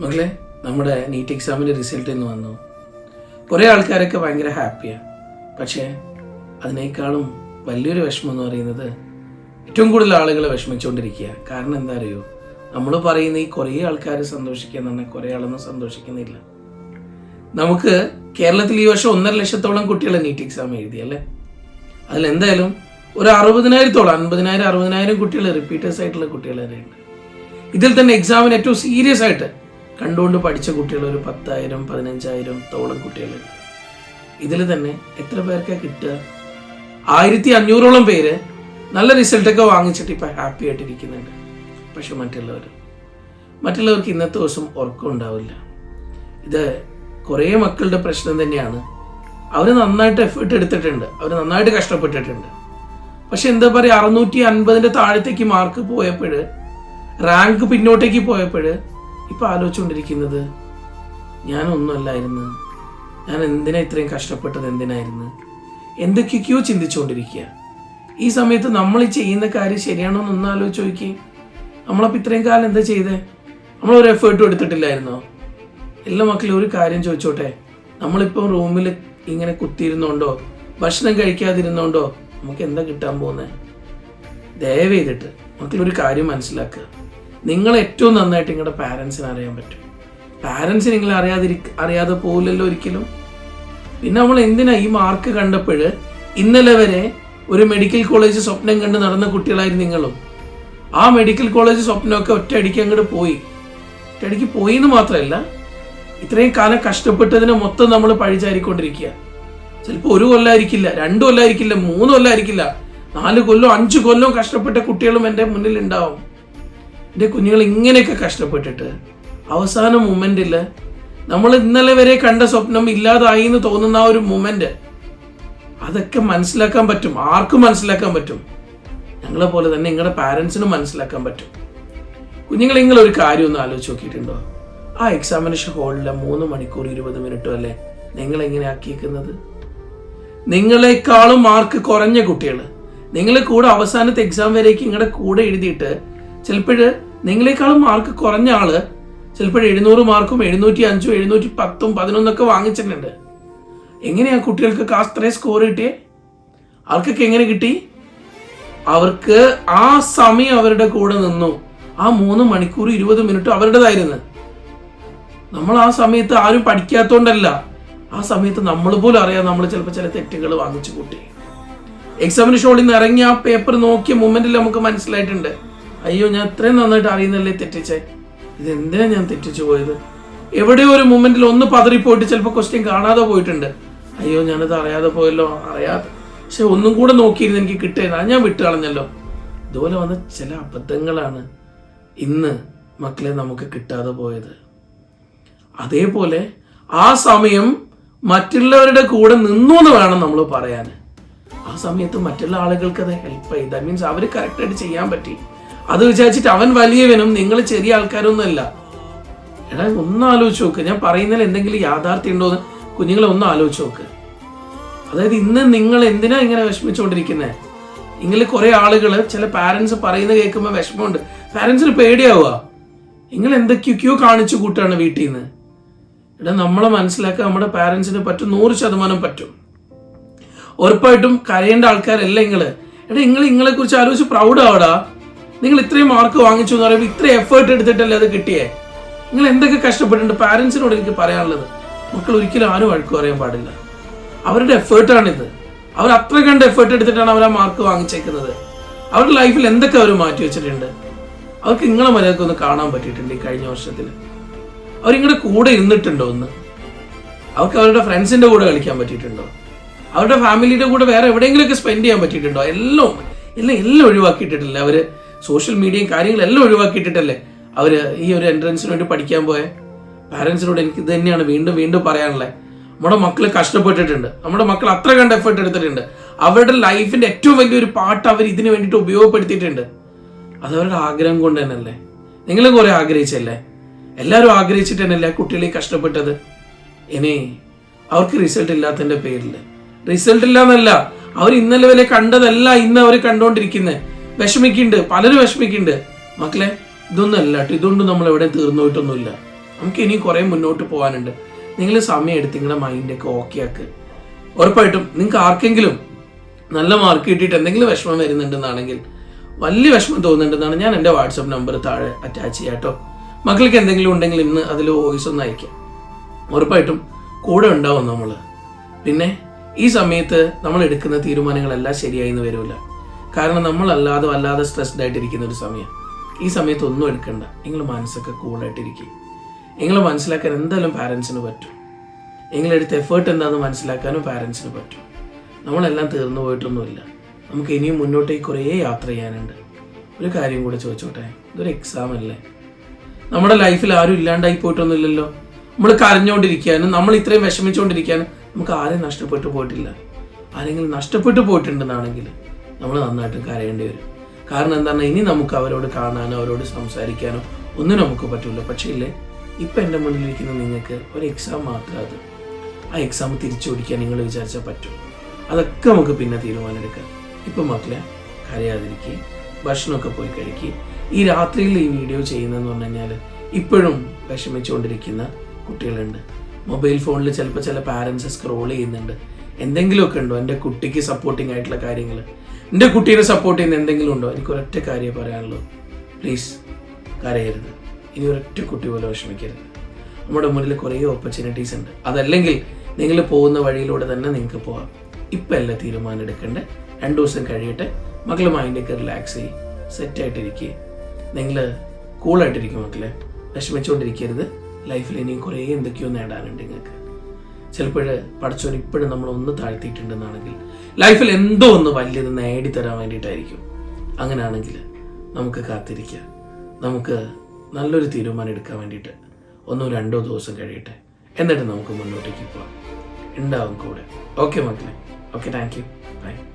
മകളെ നമ്മുടെ നീറ്റ് എക്സാമിന്റെ റിസൾട്ട് ഇന്ന് വന്നു. കുറേ ആൾക്കാരൊക്കെ ഭയങ്കര ഹാപ്പിയാണ് പക്ഷേ അതിനേക്കാളും വലിയൊരു വിഷമം എന്ന് പറയുന്നത് ഏറ്റവും കൂടുതൽ ആളുകൾ വിഷമിച്ചുകൊണ്ടിരിക്കുക കാരണം എന്താ അറിയോ? നമ്മൾ പറയുന്ന ഈ കുറേ ആൾക്കാർ സന്തോഷിക്കുക എന്ന് പറഞ്ഞാൽ കുറേ ആളൊന്നും സന്തോഷിക്കുന്നില്ല. നമുക്ക് കേരളത്തിൽ ഈ വർഷം ഒന്നര ലക്ഷത്തോളം കുട്ടികൾ നീറ്റ് എക്സാം എഴുതി അല്ലേ? അതിലെന്തായാലും ഒരു അറുപതിനായിരത്തോളം അൻപതിനായിരം അറുപതിനായിരം കുട്ടികൾ റിപ്പീറ്റേഴ്സ് ആയിട്ടുള്ള കുട്ടികൾ വരെയുണ്ട്. ഇതിൽ തന്നെ എക്സാമിന് ഏറ്റവും സീരിയസ് ആയിട്ട് കണ്ടുകൊണ്ട് പഠിച്ച കുട്ടികൾ ഒരു പത്തായിരം പതിനഞ്ചായിരം തോളം കുട്ടികളുണ്ട് ഇതിൽ തന്നെ എത്ര പേർക്കാ കിട്ടുക? ആയിരത്തി അഞ്ഞൂറോളം പേര് നല്ല റിസൾട്ടൊക്കെ വാങ്ങിച്ചിട്ട് ഇപ്പം ഹാപ്പി ആയിട്ടിരിക്കുന്നുണ്ട്. പക്ഷെ മറ്റുള്ളവർ മറ്റുള്ളവർക്ക് ഇന്നത്തെ ദിവസം ഉറക്കം ഉണ്ടാവില്ല. ഇത് കുറേ മക്കളുടെ പ്രശ്നം തന്നെയാണ്. അവർ നന്നായിട്ട് എഫേർട്ട് എടുത്തിട്ടുണ്ട്. അവർ നന്നായിട്ട് കഷ്ടപ്പെട്ടിട്ടുണ്ട്. പക്ഷെ എന്താ പറയുക അറുന്നൂറ്റി അൻപതിന്റെ താഴത്തേക്ക് മാർക്ക് പോയപ്പോൾ റാങ്ക് പിന്നോട്ടേക്ക് പോയപ്പോൾ ഇപ്പം ആലോചിച്ചുകൊണ്ടിരിക്കുന്നത് ഞാനൊന്നുമല്ലായിരുന്നു. ഞാൻ എന്തിനാ ഇത്രയും കഷ്ടപ്പെട്ടത് എന്തിനായിരുന്നു? എന്തൊക്കെയൊക്കെയോ ചിന്തിച്ചുകൊണ്ടിരിക്കുക. ഈ സമയത്ത് നമ്മൾ ചെയ്യുന്ന കാര്യം ശരിയാണോ എന്ന് ഒന്ന് ആലോചിച്ച് നോക്കി. നമ്മളപ്പോൾ ഇത്രയും കാലം എന്താ ചെയ്തേ? നമ്മളൊരു എഫേർട്ടും എടുത്തിട്ടില്ലായിരുന്നോ? എല്ലാ മക്കളും ഒരു കാര്യം ചോദിച്ചോട്ടെ? നമ്മളിപ്പോൾ റൂമിൽ ഇങ്ങനെ കുത്തിയിരുന്നോണ്ടോ? ഭക്ഷണം കഴിക്കാതിരുന്നോണ്ടോ? നമുക്ക് എന്താ കിട്ടാൻ പോകുന്നത് ദയവ് ചെയ്തിട്ട് മക്കളൊരു കാര്യം മനസ്സിലാക്കുക. നിങ്ങൾ ഏറ്റവും നന്നായിട്ട് നിങ്ങളുടെ പാരൻസിനെ അറിയാൻ പറ്റും. പാരൻസ് നിങ്ങൾ അറിയാതിരി അറിയാതെ പോകില്ലല്ലോ ഒരിക്കലും. പിന്നെ നമ്മൾ എന്തിനാ ഈ മാർക്ക് കണ്ടപ്പോൾ ഇന്നലെ വരെ ഒരു മെഡിക്കൽ കോളേജ് സ്വപ്നം കണ്ട് നടന്ന കുട്ടികളായിരുന്നു നിങ്ങളും. ആ മെഡിക്കൽ കോളേജ് സ്വപ്നമൊക്കെ ഒറ്റയടിക്ക് അങ്ങോട്ട് പോയി. ഒറ്റയടിക്ക് പോയി എന്ന് മാത്രമല്ല ഇത്രയും കാലം കഷ്ടപ്പെട്ടതിനെ മൊത്തം നമ്മൾ പഴിചാരിക്കൊണ്ടിരിക്കുക. ചിലപ്പോൾ ഒരു കൊല്ലമായിരിക്കില്ല രണ്ടു കൊല്ലമായിരിക്കില്ല മൂന്ന് കൊല്ലമായിരിക്കില്ല നാല് കൊല്ലം അഞ്ച് കൊല്ലം കഷ്ടപ്പെട്ട കുട്ടികളും എന്റെ മുന്നിൽ ഉണ്ടാവും എന്റെ കുഞ്ഞുങ്ങൾ ഇങ്ങനെയൊക്കെ കഷ്ടപ്പെട്ടിട്ട് അവസാന മൊമെന്റിൽ നമ്മൾ ഇന്നലെ വരെ കണ്ട സ്വപ്നം ഇല്ലാതായി എന്ന് തോന്നുന്ന ആ ഒരു മൊമെന്റ് അതൊക്കെ മനസ്സിലാക്കാൻ പറ്റും. ആർക്കും മനസ്സിലാക്കാൻ പറ്റും. ഞങ്ങളെ പോലെ തന്നെ നിങ്ങളുടെ പാരൻസിനും മനസ്സിലാക്കാൻ പറ്റും. കുഞ്ഞുങ്ങൾ നിങ്ങൾ ഒരു കാര്യം ഒന്ന് ആലോചിച്ച് നോക്കിയിട്ടുണ്ടോ? ആ എക്സാമിനേഷൻ ഹാളിലെ മൂന്ന് മണിക്കൂർ ഇരുപത് മിനിറ്റും അല്ലേ നിങ്ങൾ എങ്ങനെ നിങ്ങളെക്കാളും മാർക്ക് കുറഞ്ഞ കുട്ടികൾ നിങ്ങളെ കൂടെ അവസാനത്തെ എക്സാം വരേക്ക് നിങ്ങളുടെ കൂടെ എഴുതിയിട്ട് ചിലപ്പോൾ നിങ്ങളെക്കാളും മാർക്ക് കുറഞ്ഞ ആൾ ചിലപ്പോൾ എഴുന്നൂറ് മാർക്കും എഴുന്നൂറ്റി അഞ്ചും എഴുന്നൂറ്റി പത്തും പതിനൊന്നൊക്കെ വാങ്ങിച്ചിട്ടുണ്ട്. എങ്ങനെയാണ് കുട്ടികൾക്കൊക്കെ അത്രയും സ്കോർ കിട്ടിയേ? ആൾക്കൊക്കെ എങ്ങനെ കിട്ടി? അവർക്ക് ആ സമയം അവരുടെ കൂടെ നിന്നു. ആ മൂന്ന് മണിക്കൂർ ഇരുപത് മിനിറ്റ് അവരുടേതായിരുന്നു. നമ്മൾ ആ സമയത്ത് ആരും പഠിക്കാത്തോണ്ടല്ല. ആ സമയത്ത് നമ്മൾ പോലും അറിയാം നമ്മൾ ചിലപ്പോൾ ചില തെറ്റുകൾ വാങ്ങിച്ചു കൂട്ടി. എക്സാമിന് ഷോളിൽ നിന്ന് ഇറങ്ങി ആ പേപ്പർ നോക്കിയ മൊമെന്റിൽ നമുക്ക് മനസ്സിലായിട്ടുണ്ട്. അയ്യോ ഞാൻ ഇത്രയും നന്നായിട്ട് അറിയുന്നല്ലേ തെറ്റിച്ചേ? ഇതെന്തിനാ ഞാൻ തെറ്റിച്ചു പോയത്? എവിടെയോ ഒരു മൊമെന്റിൽ ഒന്ന് പതറിപ്പോയിട്ട് ചിലപ്പോൾ ക്വസ്റ്റ്യൻ കാണാതെ പോയിട്ടുണ്ട്. അയ്യോ ഞാനത് അറിയാതെ പോയല്ലോ അറിയാതെ. പക്ഷെ ഒന്നും കൂടെ നോക്കിയിരുന്ന് എനിക്ക് കിട്ടിയത്. അത് ഞാൻ വിട്ടു കളഞ്ഞല്ലോ. ഇതുപോലെ വന്ന ചില അബദ്ധങ്ങളാണ് ഇന്ന് മക്കളെ നമുക്ക് കിട്ടാതെ പോയത്. അതേപോലെ ആ സമയം മറ്റുള്ളവരുടെ കൂടെ നിന്നു എന്ന് വേണം നമ്മൾ പറയാൻ. ആ സമയത്ത് മറ്റുള്ള ആളുകൾക്ക് അത് ഹെൽപ്പ് ആയി. ദാറ്റ് മീൻസ് അവർ കറക്റ്റായിട്ട് ചെയ്യാൻ പറ്റി. അത് വിചാരിച്ചിട്ട് അവൻ വലിയവനും നിങ്ങൾ ചെറിയ ആൾക്കാരൊന്നുമല്ല എടാ ഒന്ന് ആലോചിച്ച് നോക്ക്. ഞാൻ പറയുന്നതിൽ എന്തെങ്കിലും യാഥാർത്ഥ്യം ഉണ്ടോ എന്ന് കുഞ്ഞുങ്ങളെ ഒന്ന് ആലോചിച്ച് നോക്ക്. അതായത് ഇന്ന് നിങ്ങൾ എന്തിനാ ഇങ്ങനെ വിഷമിച്ചുകൊണ്ടിരിക്കുന്നത് നിങ്ങൾ കുറെ ആളുകൾ ചില പാരൻസ് പറയുന്നത് കേൾക്കുമ്പോൾ വിഷമമുണ്ട്. പാരൻസിന് പേടിയാവുക. നിങ്ങൾ എന്തൊക്കെയൊക്കെയോ കാണിച്ചു കൂട്ടാണ് വീട്ടിൽ നിന്ന്. എടാ നമ്മളെ മനസ്സിലാക്കാൻ നമ്മുടെ പാരൻസിന് പറ്റും നൂറ് ശതമാനം പറ്റും. ഉറപ്പായിട്ടും കരയേണ്ട ആൾക്കാരല്ല നിങ്ങൾ എടാ നിങ്ങൾ നിങ്ങളെ കുറിച്ച് ആലോചിച്ച് പ്രൗഡ് ആവടാ. നിങ്ങൾ ഇത്രയും മാർക്ക് വാങ്ങിച്ചു എന്ന് പറയുമ്പോൾ ഇത്രയും എഫേർട്ട് എടുത്തിട്ടല്ലേ അത് കിട്ടിയേ? നിങ്ങൾ എന്തൊക്കെ കഷ്ടപ്പെട്ടിട്ടുണ്ട്? പാരൻസിനോട് എനിക്ക് പറയാനുള്ളത്. മക്കൾ ഒരിക്കലും ആരും വഴക്ക് പറയാൻ പാടില്ല. അവരുടെ എഫേർട്ടാണിത് അവർ അത്ര കണ്ട് എഫേർട്ട് എടുത്തിട്ടാണ് അവർ ആ മാർക്ക് വാങ്ങിച്ചേക്കുന്നത്. അവരുടെ ലൈഫിൽ എന്തൊക്കെ അവർ മാറ്റി വെച്ചിട്ടുണ്ട്? അവർക്ക് നിങ്ങളെ മര്യാദയ്ക്ക് ഒന്ന് കാണാൻ പറ്റിയിട്ടുണ്ട് ഈ കഴിഞ്ഞ വർഷത്തിൽ. അവർ നിങ്ങളുടെ കൂടെ ഇരുന്നിട്ടുണ്ടോ ഒന്ന്? അവർക്ക് അവരുടെ ഫ്രണ്ട്സിന്റെ കൂടെ കളിക്കാൻ പറ്റിയിട്ടുണ്ടോ? അവരുടെ ഫാമിലിയുടെ കൂടെ വേറെ എവിടെയെങ്കിലുമൊക്കെ സ്പെൻഡ് ചെയ്യാൻ പറ്റിയിട്ടുണ്ടോ? എല്ലാം എല്ലാം എല്ലാം ഒഴിവാക്കിയിട്ടിട്ടില്ല അവർ? സോഷ്യൽ മീഡിയയും കാര്യങ്ങളെല്ലാം ഒഴിവാക്കിയിട്ടിട്ടല്ലേ അവർ ഈ ഒരു എൻട്രൻസിന് വേണ്ടി പഠിക്കാൻ പോയ? പാരൻസിനോട് എനിക്ക് ഇത് തന്നെയാണ് വീണ്ടും വീണ്ടും പറയാനുള്ളത് നമ്മുടെ മക്കൾ കഷ്ടപ്പെട്ടിട്ടുണ്ട്. നമ്മുടെ മക്കൾ അത്ര കണ്ട് എഫേർട്ട് എടുത്തിട്ടുണ്ട്. അവരുടെ ലൈഫിന്റെ ഏറ്റവും വലിയൊരു പാട്ട് അവർ ഇതിന് വേണ്ടിയിട്ട് ഉപയോഗപ്പെടുത്തിയിട്ടുണ്ട്. അത് അവരുടെ ആഗ്രഹം കൊണ്ട് തന്നെയല്ലേ? നിങ്ങളും കുറെ ആഗ്രഹിച്ചല്ലേ? എല്ലാവരും ആഗ്രഹിച്ചിട്ട് തന്നെയല്ലേ കുട്ടികളെ കഷ്ടപ്പെട്ടത്? ഇനി അവർക്ക് റിസൾട്ട് ഇല്ലാത്തതിന്റെ പേരിൽ റിസൾട്ട് ഇല്ല എന്നല്ല അവർ ഇന്നലെ വരെ കണ്ടതല്ല ഇന്ന് അവർ കണ്ടുകൊണ്ടിരിക്കുന്നത് വിഷമിക്കുന്നുണ്ട് പലരും വിഷമിക്കുന്നുണ്ട്. മക്കളെ ഇതൊന്നും അല്ല കേട്ടോ. ഇതുകൊണ്ട് നമ്മൾ എവിടെ തീർന്നു പോയിട്ടൊന്നുമില്ല. നമുക്ക് ഇനിയും കുറേ മുന്നോട്ട് പോകാനുണ്ട്. നിങ്ങൾ സമയം എടുത്ത് നിങ്ങളുടെ മൈൻഡൊക്കെ ഓക്കെ ആക്ക്. ഉറപ്പായിട്ടും നിങ്ങൾക്ക് ആർക്കെങ്കിലും നല്ല മാർക്ക് കിട്ടിയിട്ട് എന്തെങ്കിലും വിഷമം വരുന്നുണ്ടെന്നാണെങ്കിൽ വലിയ വിഷമം തോന്നുന്നുണ്ടെന്നാണ് ഞാൻ എന്റെ വാട്സപ്പ് നമ്പർ താഴെ അറ്റാച്ച് ചെയ്യാം കേട്ടോ. മക്കൾക്ക് എന്തെങ്കിലും ഉണ്ടെങ്കിൽ ഇന്ന് അതിൽ വോയിസ് ഒന്ന് അയക്കാം. ഉറപ്പായിട്ടും കൂടെ ഉണ്ടാവും നമ്മൾ. പിന്നെ ഈ സമയത്ത് നമ്മൾ എടുക്കുന്ന തീരുമാനങ്ങളെല്ലാം ശരിയായി എന്ന് വരില്ല. കാരണം നമ്മളല്ലാതെ വല്ലാതെ സ്ട്രെസ്ഡ് ആയിട്ടിരിക്കുന്ന ഒരു സമയം. ഈ സമയത്ത് ഒന്നും എടുക്കണ്ട. നിങ്ങൾ മനസ്സൊക്കെ കൂളായിട്ടിരിക്കും നിങ്ങൾ മനസ്സിലാക്കാൻ എന്തായാലും പാരൻസിന് പറ്റും. നിങ്ങളെടുത്ത എഫേർട്ട് എന്താണെന്ന് മനസ്സിലാക്കാനും പാരൻസിന് പറ്റും. നമ്മളെല്ലാം തീർന്നു പോയിട്ടൊന്നുമില്ല. നമുക്ക് ഇനിയും മുന്നോട്ടേക്ക് കുറേ യാത്ര ചെയ്യാനുണ്ട്. ഒരു കാര്യം കൂടെ ചോദിച്ചോട്ടെ? ഇതൊരു എക്സാം അല്ലേ? നമ്മുടെ ലൈഫിൽ ആരും ഇല്ലാണ്ടായി പോയിട്ടൊന്നുമില്ലല്ലോ. നമ്മൾ കരഞ്ഞുകൊണ്ടിരിക്കാനും നമ്മൾ ഇത്രയും വിഷമിച്ചുകൊണ്ടിരിക്കാനും നമുക്ക് ആരെയും നഷ്ടപ്പെട്ടു പോയിട്ടില്ല. ആരെങ്കിലും നഷ്ടപ്പെട്ടു പോയിട്ടുണ്ടെന്നാണെങ്കിൽ നമ്മൾ നന്നായിട്ട് കരയേണ്ടി വരും. കാരണം എന്താണ്? ഇനി നമുക്ക് അവരോട് കാണാനോ അവരോട് സംസാരിക്കാനോ ഒന്നും നമുക്ക് പറ്റില്ല പക്ഷേ ഇല്ലേ ഇപ്പം എന്റെ മുന്നിലിരിക്കുന്ന നിങ്ങൾക്ക് ഒരു എക്സാം മാത്രം അത്. ആ എക്സാം തിരിച്ചു ഓടിക്കാൻ നിങ്ങൾ വിചാരിച്ചാൽ പറ്റും. അതൊക്കെ നമുക്ക് പിന്നെ തീരുമാനമെടുക്കാം. ഇപ്പം മക്കളെ കരയാതിരിക്കുക ഭക്ഷണമൊക്കെ പോയി കഴിക്കുക ഈ രാത്രിയിൽ ഈ വീഡിയോ ചെയ്യുന്നതെന്ന് പറഞ്ഞു കഴിഞ്ഞാൽ ഇപ്പോഴും വിഷമിച്ചുകൊണ്ടിരിക്കുന്ന കുട്ടികളുണ്ട്. മൊബൈൽ ഫോണിൽ ചിലപ്പോൾ ചില പാരൻസ് സ്ക്രോൾ ചെയ്യുന്നുണ്ട്. എന്തെങ്കിലുമൊക്കെ ഉണ്ടോ? എന്റെ കുട്ടിക്ക് സപ്പോർട്ടിംഗ് ആയിട്ടുള്ള കാര്യങ്ങൾ. എന്റെ കുട്ടീനെ സപ്പോർട്ട് ചെയ്യുന്ന എന്തെങ്കിലും ഉണ്ടോ? എനിക്ക് ഒരൊറ്റ കാര്യം പറയാനുള്ളൂ പ്ലീസ് കരയരുത്. ഇനി ഒരൊറ്റ കുട്ടി പോലെ വിഷമിക്കരുത്. നമ്മുടെ മുന്നിൽ കുറേ ഓപ്പർച്യൂണിറ്റീസ് ഉണ്ട്. അതല്ലെങ്കിൽ നിങ്ങൾ പോകുന്ന വഴിയിലൂടെ തന്നെ നിങ്ങൾക്ക് പോവാം. ഇപ്പം അല്ല തീരുമാനം എടുക്കേണ്ടത്. രണ്ട് ദിവസം കഴിയട്ടെ. മക്കൾ മൈൻഡൊക്കെ റിലാക്സ് ചെയ്യും സെറ്റായിട്ടിരിക്കുക നിങ്ങൾ കൂളായിട്ടിരിക്കും മക്കളെ. വിഷമിച്ചുകൊണ്ടിരിക്കരുത് ലൈഫിൽ ഇനിയും കുറേ എന്തൊക്കെയോ നേടാനുണ്ട് നിങ്ങൾക്ക്. ചിലപ്പോൾ പഠിച്ചവൻ ഇപ്പോഴും നമ്മൾ ഒന്ന് താഴ്ത്തിയിട്ടുണ്ടെന്നാണെങ്കിൽ ലൈഫിൽ എന്തോ ഒന്ന് വലിയത് നേടിത്തരാൻ വേണ്ടിയിട്ടായിരിക്കും. അങ്ങനെയാണെങ്കിൽ നമുക്ക് കാത്തിരിക്കാം. നമുക്ക് നല്ലൊരു തീരുമാനം എടുക്കാൻ വേണ്ടിയിട്ട് ഒന്നോ രണ്ടോ ദിവസം കഴിയട്ടെ. എന്നിട്ട് നമുക്ക് മുന്നോട്ടേക്ക് പോവാം. ഉണ്ടാവും കൂടെ. ഓക്കെ മക്കളെ. Okay thank you by